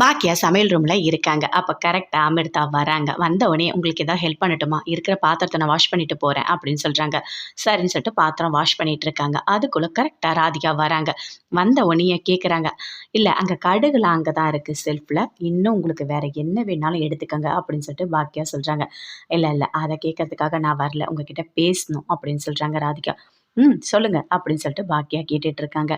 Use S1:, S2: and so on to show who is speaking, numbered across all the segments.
S1: பாக்கியா சமையல் ரூமில் இருக்காங்க. அப்போ கரெக்டாக அமிர்தா வராங்க. வந்த உடனே உங்களுக்கு ஏதாவது ஹெல்ப் பண்ணட்டுமா? இருக்கிற பாத்திரத்தை நான் வாஷ் பண்ணிட்டு போகிறேன் அப்படின்னு சொல்கிறாங்க சரின்னு சொல்லிட்டு பாத்திரம் வாஷ் பண்ணிட்டு இருக்காங்க. அதுக்குள்ளே கரெக்டாக ராதிகா வராங்க. வந்த உடனே கேட்குறாங்க இல்லை அங்கே கடுகுலாம் அங்கே தான் இருக்குது செல்ஃபில் இன்னும் உங்களுக்கு வேறு என்ன வேணாலும் எடுத்துக்கோங்க. அப்படின்னு சொல்லிட்டு பாக்கியா சொல்கிறாங்க இல்லை இல்லை அதை கேட்கறதுக்காக நான் வரல. உங்ககிட்ட பேசணும். அப்படின்னு சொல்கிறாங்க ராதிகா. ம் சொல்லுங்க அப்படின்னு சொல்லிட்டு பாக்கியா கேட்டுட்டு இருக்காங்க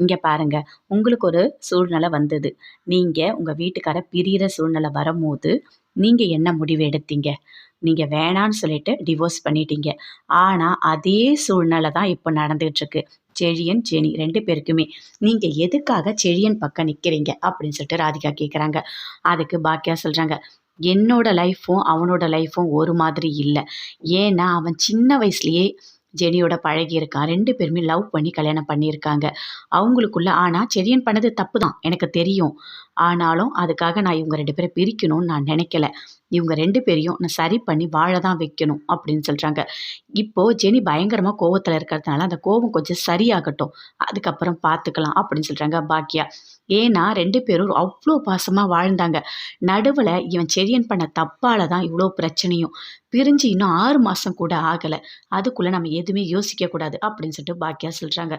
S1: இங்கே பாருங்க உங்களுக்கு ஒரு சூழ்நிலை வந்தது. நீங்கள் உங்கள் வீட்டுக்கார பிரியிற சூழ்நிலை வரும்போது நீங்கள் என்ன முடிவு எடுத்தீங்க? நீங்கள் வேணான்னு சொல்லிட்டு டிவோர்ஸ் பண்ணிட்டீங்க. ஆனால் அதே சூழ்நிலை தான் இப்போ நடந்துகிட்டு இருக்கு செழியன் ஜெனி ரெண்டு பேருக்குமே. நீங்கள் எதுக்காக செழியன் பக்கம் நிற்கிறீங்க அப்படின்னு சொல்லிட்டு ராதிகா கேட்குறாங்க அதுக்கு பாக்கியா சொல்கிறாங்க என்னோட லைஃப்பும் அவனோட லைஃப்பும் ஒரு மாதிரி இல்லை. ஏன்னா அவன் சின்ன வயசுலேயே ஜெனியோட பழகியிருக்கான். ரெண்டு பேருமே லவ் பண்ணி கல்யாணம் பண்ணியிருக்காங்க. அவங்களுக்குள்ள ஆனால் செரியன் பண்ணது தப்பு தான் எனக்கு தெரியும். ஆனாலும் அதுக்காக நான் இவங்க ரெண்டு பேரை பிரிக்கணும்னு நான் நினைக்கல. இவங்க ரெண்டு பேரையும் நான் சரி பண்ணி வாழ தான் வைக்கணும் அப்படின்னு சொல்கிறாங்க இப்போது ஜெனி பயங்கரமாக கோவத்தில் இருக்கிறதுனால அந்த கோவம் கொஞ்சம் சரியாகட்டும். அதுக்கப்புறம் பார்த்துக்கலாம் அப்படின்னு சொல்கிறாங்க பாக்கியா ஏன்னா ரெண்டு பேரும் அவ்வளோ பாசமாக வாழ்ந்தாங்க. நடுவில் இவன் செரியன் பண்ண தப்பால் தான் இவ்வளோ பிரச்சனையும் பிரிஞ்சு இன்னும் ஆறு மாதம் கூட ஆகலை. அதுக்குள்ளே நம்ம எதுவுமே யோசிக்கக்கூடாது அப்படின்னு சொல்லிட்டு பாக்கியா சொல்கிறாங்க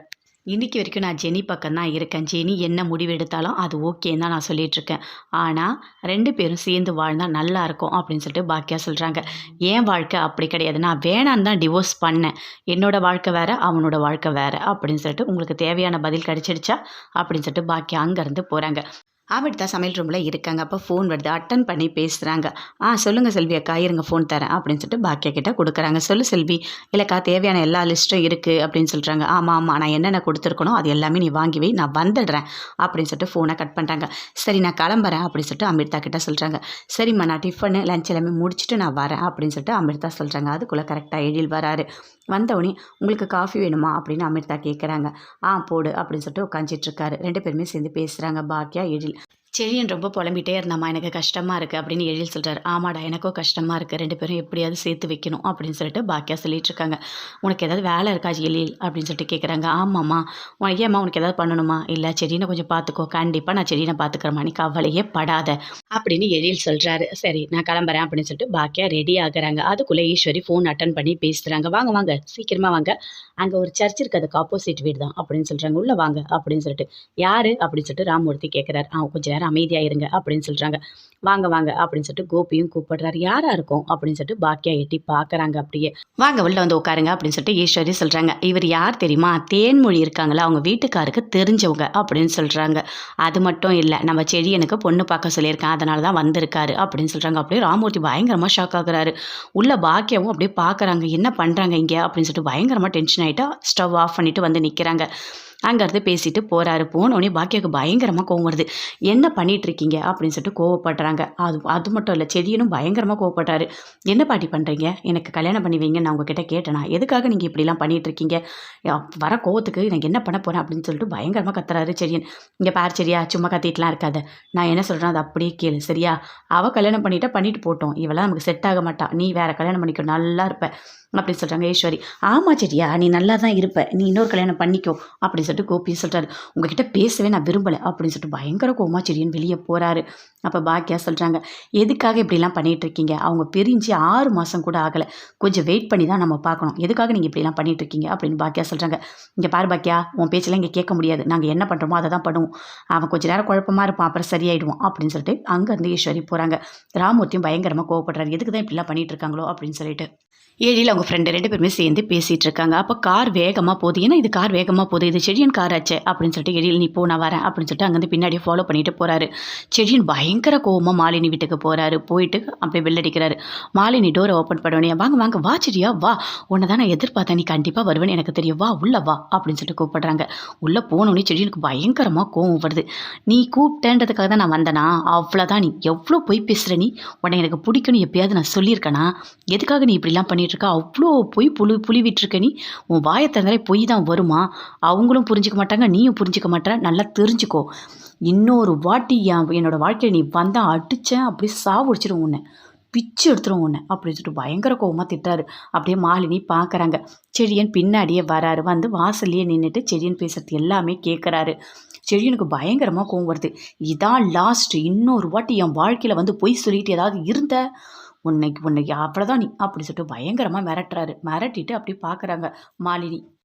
S1: இன்றைக்கி வரைக்கும் நான் ஜெனி பக்கம் தான் இருக்கேன். ஜெனி என்ன முடிவு எடுத்தாலும் அது ஓகேன்னு தான் நான் சொல்லிகிட்ருக்கேன் ஆனால் ரெண்டு பேரும் சேர்ந்து வாழ்ந்தால் நல்லா இருக்கும் அப்படின்னு சொல்லிட்டு பாக்கியா சொல்கிறாங்க என் வாழ்க்கை அப்படி கிடையாது. நான் வேணான்னு தான் டிவோர்ஸ் பண்ணேன். என்னோட வாழ்க்கை வேறு அவனோட வாழ்க்கை வேறு அப்படின்னு சொல்லிட்டு உங்களுக்கு தேவையான பதில் கிடச்சிடுச்சா அப்படின்னு சொல்லிட்டு பாக்கியா அங்கேருந்து போகிறாங்க அவர்தான் சமையல் ரூமில் இருக்காங்க. அப்போ ஃபோன் வருது. அட்டன் பண்ணி பேசுகிறாங்க ஆ சொல்லுங்கள் செல்வி அக்கா. இருங்க ஃபோன் தரேன் அப்படின்னு சொல்லிட்டு பாக்கியா கிட்ட கொடுக்குறாங்க. சொல்லு செல்வி இல்லைக்கா தேவையான எல்லா லிஸ்ட்டும் இருக்குது அப்படின்னு சொல்கிறாங்க ஆமாம் ஆமாம் நான் என்னென்ன கொடுத்துருக்கணும் அது எல்லாமே நீ வாங்கி வை. நான் வந்துடுறேன் அப்படின்னு சொல்லிட்டு ஃபோனை கட் பண்ணுறாங்க சரி நான் கிளம்புறேன் அப்படின்னு சொல்லிட்டு அமிர்தா கிட்டே சொல்கிறாங்க சரிம்மா நான் டிஃபனு லஞ்ச் எல்லாமே முடிச்சுட்டு நான் வரேன் அப்படின்னு சொல்லிட்டு அமிர்தா சொல்கிறாங்க அதுக்குள்ளே கரெக்டாக எழில் வராரு. வந்தவொடனே உங்களுக்கு காஃபி வேணுமா? அப்படின்னு அமிர்தா கேட்குறாங்க ஆ போடு அப்படின்னு சொல்லிட்டு உட்காந்துட்டு இருக்காரு. ரெண்டு பேருமே சேர்ந்து பேசுகிறாங்க பாக்கியா எழில். செழியன் ரொம்ப புலம்பிட்டே இருந்தாம்மா எனக்கு கஷ்டமாக இருக்குது அப்படின்னு எழில் சொல்கிறார் ஆமாடா எனக்கும் கஷ்டமாக இருக்குது ரெண்டு பேரும் எப்படியாவது சேர்த்து வைக்கணும் அப்படின்னு சொல்லிட்டு பாக்கியா சொல்லிட்டு இருக்காங்க. உனக்கு ஏதாவது வேலை இருக்கா எழில்? அப்படின்னு சொல்லிட்டு கேட்குறாங்க ஆமாம்மா உனக்கு ஏம்மா உனக்கு ஏதாவது பண்ணணுமா? இல்லை செடியினை கொஞ்சம் பார்த்துக்கோ கண்டிப்பாக நான் செடியினை பார்த்துக்கிறேம்மா நீ கவலையே படாத அப்படின்னு எழில் சொல்கிறாரு சரி நான் கிளம்புறேன் அப்படின்னு சொல்லிட்டு பாக்கியா ரெடி ஆகுறாங்க. அதுக்குள்ளே ஈஸ்வரி ஃபோன் அட்டன் பண்ணி பேசுகிறாங்க வாங்க வாங்க சீக்கிரமாக வாங்க. அங்கே ஒரு சர்ச் இருக்குது அதுக்கு ஆப்போசிட் வீடு தான் அப்படின்னு சொல்கிறாங்க உள்ளே வாங்க அப்படின்னு சொல்லிட்டு. யார்? அப்படின்னு சொல்லிட்டு ராமூர்த்தி கேட்குறாரு ஆ கொஞ்சம் நேரம் அமைதியாக இருங்க அப்படின்னு சொல்கிறாங்க வாங்க வாங்க அப்படின்னு சொல்லிட்டு கோபியும் கூப்பிடுறாரு. யாராக இருக்கும்? அப்படின்னு சொல்லிட்டு பாக்கியா எட்டி பார்க்குறாங்க அப்படியே. வாங்க உள்ள வந்து உட்காருங்க அப்படின்னு சொல்லிட்டு ஈஸ்வரி சொல்கிறாங்க இவர் யார் தெரியுமா? தேன்மொழி இருக்காங்களா? அவங்க வீட்டுக்காருக்கு தெரிஞ்சவங்க அப்படின்னு சொல்கிறாங்க அது மட்டும் இல்லை நம்ம செடியனுக்கு பொண்ணு பார்க்க சொல்லியிருக்கேன். அதனால தான் வந்திருக்காரு அப்படின்னு சொல்கிறாங்க அப்படியே ராமூர்த்தி பயங்கரமாக ஷாக் ஆகுறாரு. உள்ள பாக்கியாவும் அப்படியே பார்க்குறாங்க என்ன பண்ணுறாங்க இங்கே? அப்படின்னு சொல்லிட்டு பயங்கரமாக டென்ஷன் ஆகிட்டா ஸ்டவ் ஆஃப் பண்ணிட்டு வந்து நிற்கிறாங்க அங்கேருந்து பேசிட்டு போகிறாரு போனோடனே பாக்கியாவுக்கு பயங்கரமாக கோவம் வருது. என்ன பண்ணிட்டு இருக்கீங்க அப்படின்னு சொல்லிட்டு கோவப்படுறாங்க. அது அது மட்டும் இல்லை செடியனும் பயங்கரமாக கோவப்படுறாரு. என்ன பாட்டி பண்ணுறீங்க எனக்கு கல்யாணம் பண்ணி வைங்க நான் உங்ககிட்ட கேட்டேனா? எதுக்காக நீங்கள் இப்படிலாம் பண்ணிகிட்ருக்கீங்க இருக்கீங்க வர கோவத்துக்கு எனக்கு என்ன பண்ண போகிறேன் அப்படின்னு சொல்லிட்டு பயங்கரமாக கத்துறாரு செடியன் இங்கே பார் சரியா சும்மா கத்திட்டுலாம் இருக்காத. நான் என்ன சொல்கிறேன் அது அப்படியே கேளு சரியா? அவள் கல்யாணம் பண்ணிட்டா பண்ணிட்டு போட்டோம். இவெல்லாம் நமக்கு செட் ஆக மாட்டா. நீ வேற கல்யாணம் பண்ணிக்கோ நல்லா இருப்ப. அப்படின்னு சொல்கிறாங்க ஈஸ்வரி. ஆமாம் செடியா நீ நல்லா தான் இருப்ப. நீ இன்னொரு கல்யாணம் பண்ணிக்கோ. அப்படின்னு சொல்லிட்டு கோபி சொல்கிறாரு உங்ககிட்ட பேசவே நான் விரும்பலை அப்படின்னு சொல்லிட்டு பயங்கர கோமா செடியன் வெளியே போகிறாரு அப்போ பாக்கியா சொல்கிறாங்க எதுக்காக இப்படிலாம் பண்ணிட்டு இருக்கீங்க? அவங்க பிரிஞ்சு ஆறு மாதம் கூட ஆகலை. கொஞ்சம் வெயிட் பண்ணி தான் நம்ம பார்க்கணும். எதுக்காக நீங்கள் இப்படிலாம் பண்ணிகிட்டு இருக்கீங்க? அப்படின்னு பாக்கியா சொல்கிறாங்க இங்கே பாரு பாக்கியா உன் பேச்செல்லாம் இங்கே கேட்க முடியாது. நாங்கள் என்ன பண்ணுறோமோ அதை தான் பண்ணுவோம். அவன் கொஞ்ச நேரம் குழப்பமாக இருப்பான் அப்புறம் சரியாயிடுவோம் அப்படின்னு சொல்லிட்டு அங்கேருந்து ஈஸ்வரி போகிறாங்க ராமூர்த்தியும் பயங்கரமாக கோவப்படுறாரு. எதுக்கு தான் இப்படிலாம் பண்ணிகிட்டு இருக்காங்களோ? அப்படின்னு சொல்லிட்டு. ஏழியில் அவங்க ஃப்ரெண்டு ரெண்டு பேருமே சேர்ந்து பேசிகிட்டு இருக்காங்க. அப்போ கார் வேகமாக போகுது. ஏன்னா இது கார் வேகமாக போகுது. இது செடியன் கார் அப்படின்னு சொல்லிட்டு எழில் நீ போ நான் வரேன் அப்படின்னு சொல்லிட்டு அங்கேருந்து பின்னாடியே ஃபாலோ பண்ணிட்டு போகிறாரு செடியன் பயங்கர கோவமாக மாலினி வீட்டுக்கு போகிறாரு போயிட்டு அப்படியே வெள்ளடிக்கிறாரு மாலினி டோரை ஓப்பன் பண்ணோடனே வாங்க வாங்க வா செடியா வா. உன்னை தான் நான் எதிர்பார்த்தேன். நீ கண்டிப்பாக வருவேன்னு எனக்கு தெரியும். வா உள்ள வா அப்படின்னு சொல்லிட்டு கூப்பிடுறாங்க. உள்ளே போனோடனே செடியனுக்கு பயங்கரமாக கோவம் வருது. நீ கூப்பிட்டேன்றதுக்காக தான் நான் வந்தேனா? அவ்வளோதான் நீ. எவ்வளோ பொய் பேசுகிற நீ? உன்னை எனக்கு பிடிக்கும்னு எப்பயாவது நான் சொல்லியிருக்கேனா? எதுக்காக நீ இப்படிலாம் பண்ணிட்டு அவ்வளோ போய் புழு புளிவிட்டுருக்க நீ? உன் வாயை திறந்தாலே பொய் தான் வருமா? அவங்களும் புரிஞ்சிக்க மாட்டாங்க நீயும் புரிஞ்சுக்க மாட்டேற நல்லா தெரிஞ்சுக்கோ. இன்னொரு வாட்டி என் என்னோடய வாழ்க்கையில் நீ வந்தால் அடித்தேன் அப்படியே சாவுடிச்சிடும் உன்னை. பிச்சு எடுத்துரும் உன்னை அப்படின்னு சொல்லிட்டு பயங்கர கோவமாக திட்டாரு அப்படியே மாலினி பார்க்குறாங்க செடியன் பின்னாடியே வராரு. வந்து வாசல்லையே நின்றுட்டு செடியன் பேசுறது எல்லாமே கேட்குறாரு செடியனுக்கு பயங்கரமாக கோவம் வருது. இதான் லாஸ்ட் இன்னொரு வாட்டி என் வாழ்க்கையில் வந்து பொய் சொல்லிட்டு ஏதாவது இருந்த? உன்னைக்கு உன்னைக்கு அவ்வளோதான் நீ அப்படி சொல்லிட்டு பயங்கரமாக மிரட்டுறாரு. மிரட்டிட்டு அப்படி பார்க்குறாங்க மாலினி.